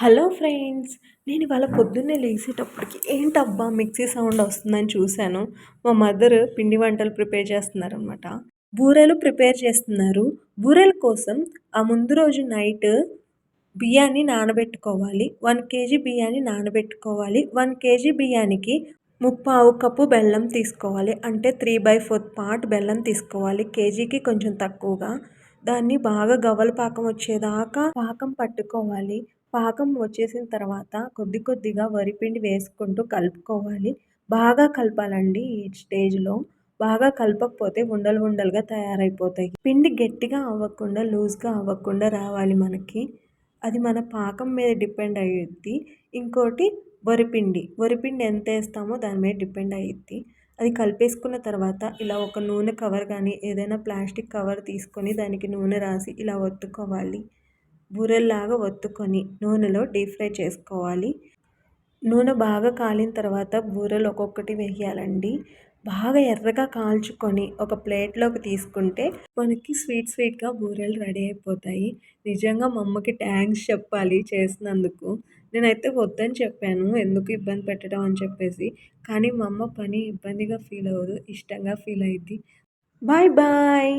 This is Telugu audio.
హలో ఫ్రెండ్స్ నేను ఇవాళ పొద్దున్నే లేచేటప్పటికి ఏంటబ్బా మిక్సీ సౌండ్ వస్తుందని చూశాను. మా మదర్ పిండి వంటలు ప్రిపేర్ చేస్తున్నారనమాట బూరెలు ప్రిపేర్ చేస్తున్నారు. బూరెల కోసం ఆ ముందు రోజు నైట్ బియ్యాన్ని నానబెట్టుకోవాలి. వన్ కేజీ బియ్యాన్ని నానబెట్టుకోవాలి. వన్ కేజీ బియ్యానికి ముప్పావు కప్పు బెల్లం తీసుకోవాలి. అంటే త్రీ బై ఫోర్త్ పార్ట్ బెల్లం తీసుకోవాలి. కేజీకి కొంచెం తక్కువగా. దాన్ని బాగా గవ్వల పాకం వచ్చేదాకా పాకం పట్టుకోవాలి. పాకం వచ్చేసిన తర్వాత కొద్ది కొద్దిగా వరిపిండి వేసుకుంటూ కలుపుకోవాలి. బాగా కలపాలండి ఈ స్టేజ్లో. బాగా కలపకపోతే ఉండలు ఉండలుగా తయారైపోతాయి. పిండి గట్టిగా అవ్వకుండా లూజ్గా అవ్వకుండా రావాలి మనకి. అది మన పాకం మీద డిపెండ్ అయ్యిద్ది ఇంకోటి వరిపిండి వరిపిండి ఎంత వేస్తామో దాని మీద డిపెండ్ అయ్యిద్ది అది కలిపేసుకున్న తర్వాత ఇలా ఒక నూనె కవర్ కానీ ఏదైనా ప్లాస్టిక్ కవర్ తీసుకొని దానికి నూనె రాసి ఇలా ఒత్తుకోవాలి. బూరెల్లాగా ఒత్తుకొని నూనెలో డీప్ ఫ్రై చేసుకోవాలి. నూనె బాగా కాలిన తర్వాత బూరెలు ఒక్కొక్కటి వేయాలండి. బాగా ఎర్రగా కాల్చుకొని ఒక ప్లేట్లోకి తీసుకుంటే మనకి స్వీట్ స్వీట్గా బూరెలు రెడీ అయిపోతాయి. నిజంగా మా అమ్మకి థ్యాంక్స్ చెప్పాలి చేసినందుకు. నేనైతే వద్దని చెప్పాను ఎందుకు ఇబ్బంది పెట్టడం అని చెప్పేసి. కానీ మా అమ్మ పని ఇబ్బందిగా ఫీల్ అవ్వదు ఇష్టంగా ఫీల్ అయ్యిద్ది బాయ్ బాయ్.